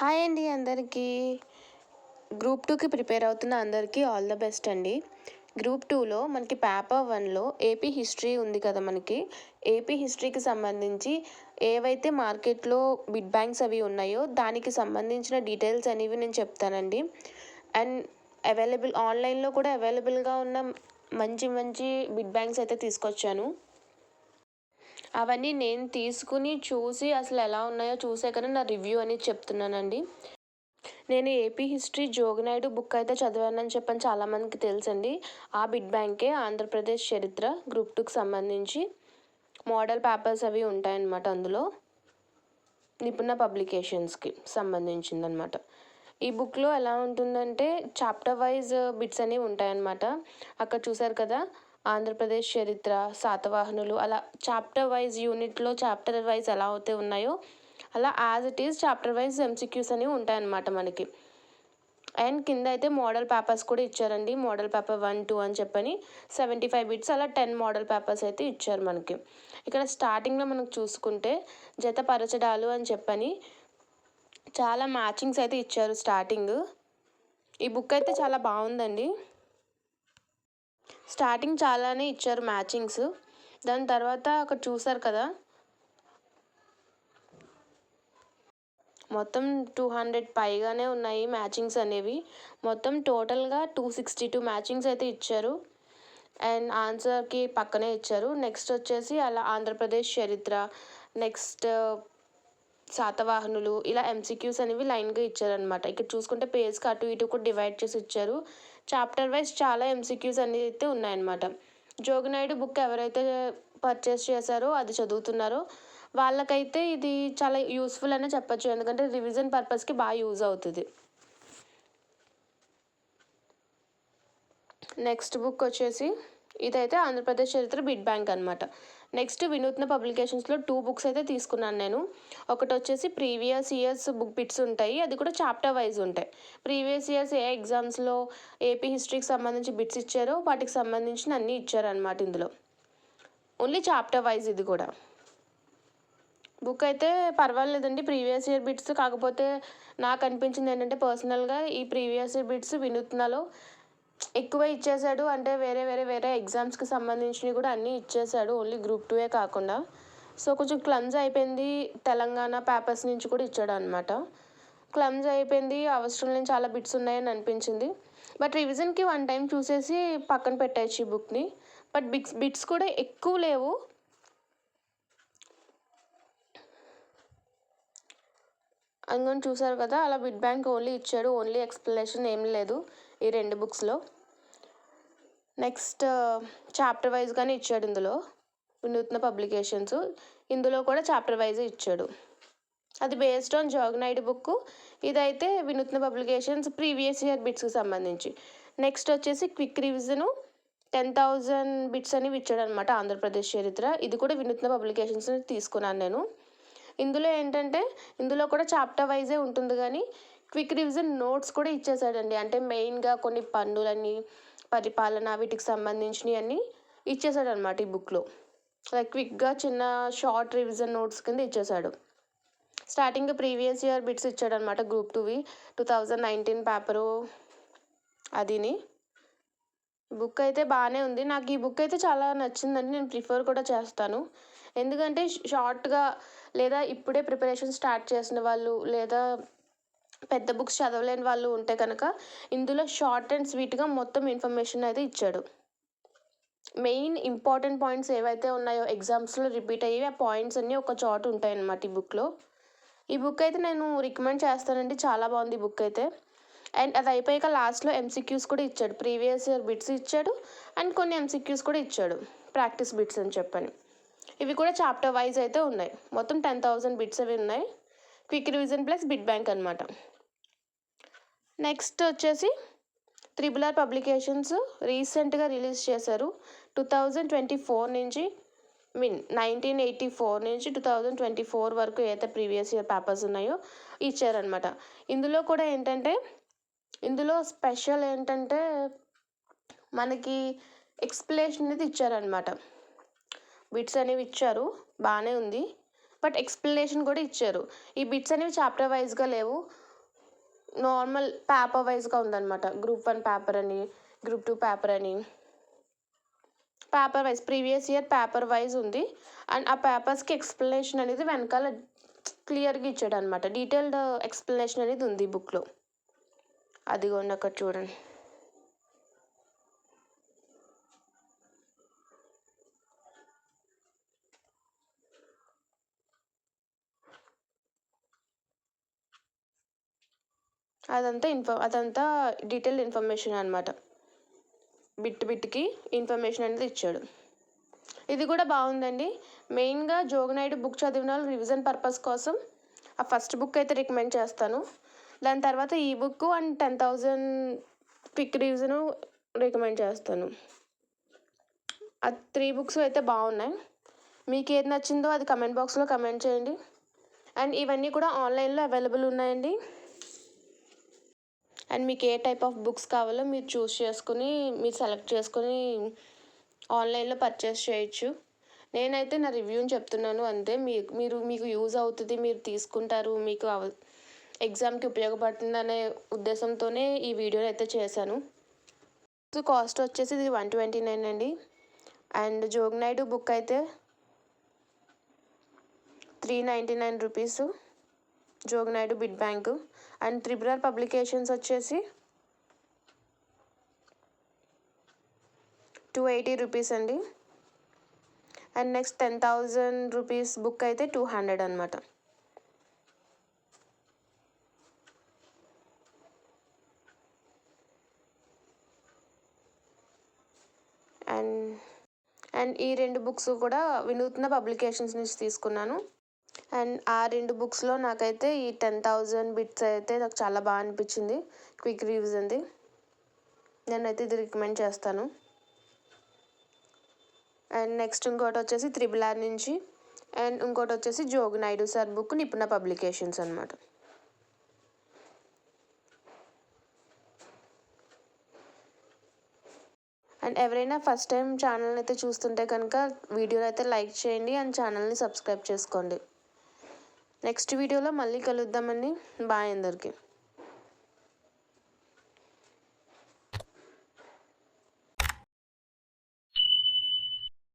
Hi అండి అందరికీ. Group టూకి ప్రిపేర్ అవుతున్న అందరికీ ఆల్ ద బెస్ట్ అండి. గ్రూప్ టూలో మనకి పేపర్ వన్లో ఏపీ హిస్టరీ ఉంది కదా మనకి. ఏపీ హిస్టరీకి సంబంధించి ఏవైతే మార్కెట్లో బిడ్ బ్యాంక్స్ అవి ఉన్నాయో దానికి సంబంధించిన డీటెయిల్స్ అనేవి నేను చెప్తానండి. అండ్ అవైలబుల్ ఆన్లైన్లో కూడా అవైలబుల్గా ఉన్న మంచి మంచి బిడ్ బ్యాంక్స్ అయితే తీసుకొచ్చాను. అవన్నీ నేను తీసుకుని చూసి అసలు ఎలా ఉన్నాయో చూసే కానీ నా రివ్యూ అనేది చెప్తున్నానండి. నేను ఏపీ హిస్టరీ జోగినాయుడు బుక్ అయితే చదివానని చెప్పని చాలామందికి తెలుసండి. ఆ బిడ్ బ్యాంకే ఆంధ్రప్రదేశ్ చరిత్ర గ్రూప్ టూకి సంబంధించి మోడల్ పేపర్స్ అవి ఉంటాయన్నమాట అందులో. నిపుణ పబ్లికేషన్స్కి సంబంధించిందనమాట ఈ బుక్లో ఎలా ఉంటుందంటే చాప్టర్ వైజ్ బిట్స్ అనేవి ఉంటాయన్నమాట. అక్కడ చూసారు కదా ఆంధ్రప్రదేశ్ చరిత్ర శాతవాహనులు అలా చాప్టర్ వైజ్ యూనిట్లో చాప్టర్ వైజ్ ఎలా అయితే ఉన్నాయో అలా as it is chapter wise MCQs అనేవి ఉంటాయన్నమాట మనకి. అండ్ కింద అయితే మోడల్ పేపర్స్ కూడా ఇచ్చారండి. మోడల్ పేపర్ వన్ టూ అని చెప్పని సెవెంటీ ఫైవ్ బిట్స్ అలా టెన్ మోడల్ పేపర్స్ అయితే ఇచ్చారు మనకి. ఇక్కడ స్టార్టింగ్లో మనకు చూసుకుంటే జతపరచడాలు అని చెప్పని చాలా మ్యాచింగ్స్ అయితే ఇచ్చారు స్టార్టింగ్ ఈ బుక్ అయితే చాలా బాగుందండి. స్టార్టింగ్ చాలానే ఇచ్చారు మ్యాచింగ్స్ దాని తర్వాత అక్కడ చూసారు కదా. మొత్తం టూ హండ్రెడ్ పైగానే ఉన్నాయి మ్యాచింగ్స్ అనేవి. మొత్తం టోటల్గా టూ సిక్స్టీ టూ మ్యాచింగ్స్ అయితే ఇచ్చారు. అండ్ ఆన్సర్కి పక్కనే ఇచ్చారు. నెక్స్ట్ వచ్చేసి అలా ఆంధ్రప్రదేశ్ చరిత్ర నెక్స్ట్ uh, శాతవాహనులు ఇలా ఎంసీక్యూస్ అనేవి లైన్గా ఇచ్చారనమాట ఇక్కడ చూసుకుంటే పేజ్కి అటు ఇటు కూడా డివైడ్ చేసి ఇచ్చారు. చాప్టర్ వైజ్ చాలా ఎంసీక్యూస్ అనేది అయితే ఉన్నాయన్నమాట. జోగినాయుడు బుక్ ఎవరైతే పర్చేస్ చేశారో అది చదువుతున్నారో వాళ్ళకైతే ఇది చాలా యూస్ఫుల్ అనే చెప్పచ్చు. ఎందుకంటే రివిజన్ పర్పస్కి బాగా యూజ్ అవుతుంది. నెక్స్ట్ బుక్ వచ్చేసి ఇదైతే ఆంధ్రప్రదేశ్ చరిత్ర బిడ్ బ్యాంక్ అనమాట నెక్స్ట్ వినూత్న పబ్లికేషన్స్లో టూ బుక్స్ అయితే తీసుకున్నాను నేను. ఒకటి వచ్చేసి ప్రీవియస్ ఇయర్స్ బుక్ బిట్స్ ఉంటాయి. అది కూడా చాప్టర్ వైజ్ ఉంటాయి. ప్రీవియస్ ఇయర్స్ ఏ ఎగ్జామ్స్లో ఏపీ హిస్టరీకి సంబంధించి బిట్స్ ఇచ్చారో వాటికి సంబంధించిన అన్నీ ఇచ్చారనమాట ఇందులో. ఓన్లీ చాప్టర్ వైజ్ ఇది కూడా. బుక్ అయితే పర్వాలేదండి. ప్రీవియస్ ఇయర్ బిట్స్ కాకపోతే నాకు అనిపించింది ఏంటంటే పర్సనల్గా ఈ ప్రీవియస్ ఇయర్ బిట్స్ వినూత్నలో ఎక్కువ ఇచ్చేసాడు అంటే వేరే వేరే వేరే ఎగ్జామ్స్కి సంబంధించినవి కూడా అన్నీ ఇచ్చేసాడు ఓన్లీ గ్రూప్ టూవే కాకుండా. సో కొంచెం క్లమ్జ్ అయిపోయింది. తెలంగాణ పేపర్స్ నుంచి కూడా ఇచ్చాడు అనమాట క్లమ్జ్ అయిపోయింది. అవసరం లేని చాలా బిట్స్ ఉన్నాయని అనిపించింది. బట్ రివిజన్కి వన్ టైం చూసేసి పక్కన పెట్టేయచ్చు ఈ బుక్ని బట్ బిట్స్ బిట్స్ కూడా ఎక్కువ లేవు. అందుకని చూసారు కదా? అలా బిడ్ బ్యాంక్ ఓన్లీ ఇచ్చాడు. ఓన్లీ ఎక్స్ప్లెనేషన్ ఏం లేదు. ఈ రెండు బుక్స్లో. నెక్స్ట్ చాప్టర్ వైజ్గానే ఇచ్చాడు ఇందులో. వినూత్న పబ్లికేషన్స్. ఇందులో కూడా చాప్టర్ వైజ్ ఇచ్చాడు. అది బేస్డ్ ఆన్ జోగనైడ్ బుక్ ఇదైతే వినూత్న పబ్లికేషన్స్ ప్రీవియస్ ఇయర్ బిట్స్కి సంబంధించి. నెక్స్ట్ వచ్చేసి quick revision. Ten thousand bits అనేవి ఇచ్చాడు అనమాట ఆంధ్రప్రదేశ్ చరిత్ర. ఇది కూడా వినూత్న పబ్లికేషన్స్ తీసుకున్నాను నేను. ఇందులో ఏంటంటే ఇందులో కూడా చాప్టర్ వైజే ఉంటుంది కానీ క్విక్ రివిజన్ నోట్స్ కూడా ఇచ్చేసాడండి. అంటే మెయిన్గా కొన్ని పన్నులని పరిపాలన వీటికి సంబంధించినవి అన్నీ ఇచ్చేసాడు అనమాట ఈ బుక్లో లైక్ క్విక్గా చిన్న షార్ట్ రివిజన్ నోట్స్ కింద ఇచ్చేసాడు. స్టార్టింగ్ ప్రీవియస్ ఇయర్ బిట్స్ ఇచ్చాడు అనమాట గ్రూప్ టూవి టూ థౌజండ్ నైన్టీన్ పేపరు అదిని. బుక్ అయితే బాగానే ఉంది. నాకు ఈ బుక్ అయితే చాలా నచ్చిందండి. నేను ప్రిఫర్ కూడా చేస్తాను. ఎందుకంటే షార్ట్గా లేదా ఇప్పుడే ప్రిపరేషన్ స్టార్ట్ చేసిన వాళ్ళు లేదా పెద్ద బుక్స్ చదవలేని వాళ్ళు ఉంటే కనుక ఇందులో షార్ట్ అండ్ స్వీట్గా మొత్తం ఇన్ఫర్మేషన్ అయితే ఇచ్చాడు. మెయిన్ ఇంపార్టెంట్ పాయింట్స్ ఏవైతే ఉన్నాయో ఎగ్జామ్స్లో రిపీట్ అయ్యి ఆ పాయింట్స్ అన్నీ ఒక చోట ఉంటాయి అన్నమాట ఈ బుక్లో ఈ బుక్ అయితే నేను రికమెండ్ చేస్తానండి. చాలా బాగుంది ఈ బుక్ అయితే. అండ్ అది అయిపోయాక లాస్ట్లో ఎంసీక్యూస్ కూడా ఇచ్చాడు. ప్రీవియస్ ఇయర్ బిట్స్ ఇచ్చాడు అండ్ కొన్ని ఎంసీక్యూస్ కూడా ఇచ్చాడు. ప్రాక్టీస్ బిట్స్ అని చెప్పని. ఇవి కూడా చాప్టర్ వైజ్ అయితే ఉన్నాయి. మొత్తం టెన్ థౌజండ్ బిట్స్ అవి ఉన్నాయి. Quick revision plus bit bank అనమాట నెక్స్ట్ వచ్చేసి త్రిబుల్ ఆర్ పబ్లికేషన్స్ రీసెంట్గా రిలీజ్ చేశారు. టూ థౌజండ్ ట్వంటీ ఫోర్ నుంచి మీన్ నైన్టీన్ ఎయిటీ ఫోర్ నుంచి టూ థౌజండ్ ట్వంటీ ఫోర్ వరకు ఏదైతే ప్రీవియస్ ఇయర్ పేపర్స్ ఉన్నాయో ఇచ్చారనమాట ఇందులో కూడా ఏంటంటే ఇందులో స్పెషల్ ఏంటంటే మనకి ఎక్స్ప్లెనేషన్ అనేది ఇచ్చారనమాట బిట్స్ అనేవి ఇచ్చారు. బాగానే ఉంది. బట్ ఎక్స్ప్లెనేషన్ కూడా ఇచ్చారు. ఈ బిట్స్ అనేవి చాప్టర్ వైజ్గా లేవు. నార్మల్ పేపర్ వైజ్గా ఉందన్నమాట. గ్రూప్ వన్ పేపర్ అని గ్రూప్ టూ పేపర్ అని. Paper wise previous year paper wise ఉంది. అండ్ ఆ పేపర్స్కి ఎక్స్ప్లెనేషన్ అనేది వెనకాల క్లియర్గా ఇచ్చాడు అనమాట డీటెయిల్డ్ ఎక్స్ప్లెనేషన్ అనేది ఉంది బుక్లో. అదిగోండి అక్కడ చూడండి. అదంతా ఇన్ఫ అదంతా డీటెయిల్ ఇన్ఫర్మేషన్ అనమాట బిట్ బిట్కి ఇన్ఫర్మేషన్ అనేది ఇచ్చాడు. ఇది కూడా బాగుందండి. మెయిన్గా జోగనాయుడు బుక్ చదివిన వాళ్ళు రివిజన్ పర్పస్ కోసం ఆ ఫస్ట్ బుక్ అయితే రికమెండ్ చేస్తాను. దాని తర్వాత ఈ book and ten thousand quick revision recommend చేస్తాను. ఆ త్రీ బుక్స్ అయితే బాగున్నాయి. మీకు ఏది నచ్చిందో అది కమెంట్ బాక్స్లో కమెంట్ చేయండి. అండ్ ఇవన్నీ కూడా ఆన్లైన్లో అవైలబుల్ ఉన్నాయండి. అండ్ మీకు ఏ టైప్ ఆఫ్ బుక్స్ కావాలో మీరు చూస్ చేసుకుని మీరు సెలెక్ట్ చేసుకుని ఆన్లైన్లో పర్చేస్ చేయొచ్చు. నేనైతే నా రివ్యూని చెప్తున్నాను అంతే. మీకు మీరు మీకు యూజ్ అవుతుంది మీరు తీసుకుంటారు మీకు అవ ఎగ్జామ్కి ఉపయోగపడుతుందనే ఉద్దేశంతోనే ఈ వీడియోని అయితే చేశాను. కాస్ట్ వచ్చేసి ఇది వన్ ట్వంటీ నైన్ అండి. అండ్ జోగ్నాయుడు బుక్ అయితే three ninety nine rupees. Joginaidu bit bank. And triple R publications వచ్చేసి టూ ఎయిటీ రూపీస్ అండి. And next ten thousand rupees book అయితే టూ హండ్రెడ్ అనమాట అండ్ అండ్ ఈ రెండు బుక్స్ కూడా వినూత్న పబ్లికేషన్స్ నుంచి తీసుకున్నాను. అండ్ ఆ రెండు బుక్స్లో నాకైతే ఈ టెన్ థౌజండ్ బిట్స్ అయితే నాకు చాలా బాగా అనిపించింది. క్విక్ రివిజన్ది నేనైతే ఇది రికమెండ్ చేస్తాను. అండ్ నెక్స్ట్ ఇంకోటి వచ్చేసి త్రిబుల్ ఆర్ నుంచి అండ్ ఇంకోటి వచ్చేసి Jog Naidu sir book Nipuna publications అనమాట అండ్ ఎవరైనా ఫస్ట్ టైం ఛానల్ అయితే చూస్తుంటే కనుక వీడియోని అయితే లైక్ చేయండి అండ్ ఛానల్ని సబ్స్క్రైబ్ చేసుకోండి. నెక్స్ట్ వీడియోలో మళ్ళీ కలుద్దామండి. బాయ్ అందరికీ.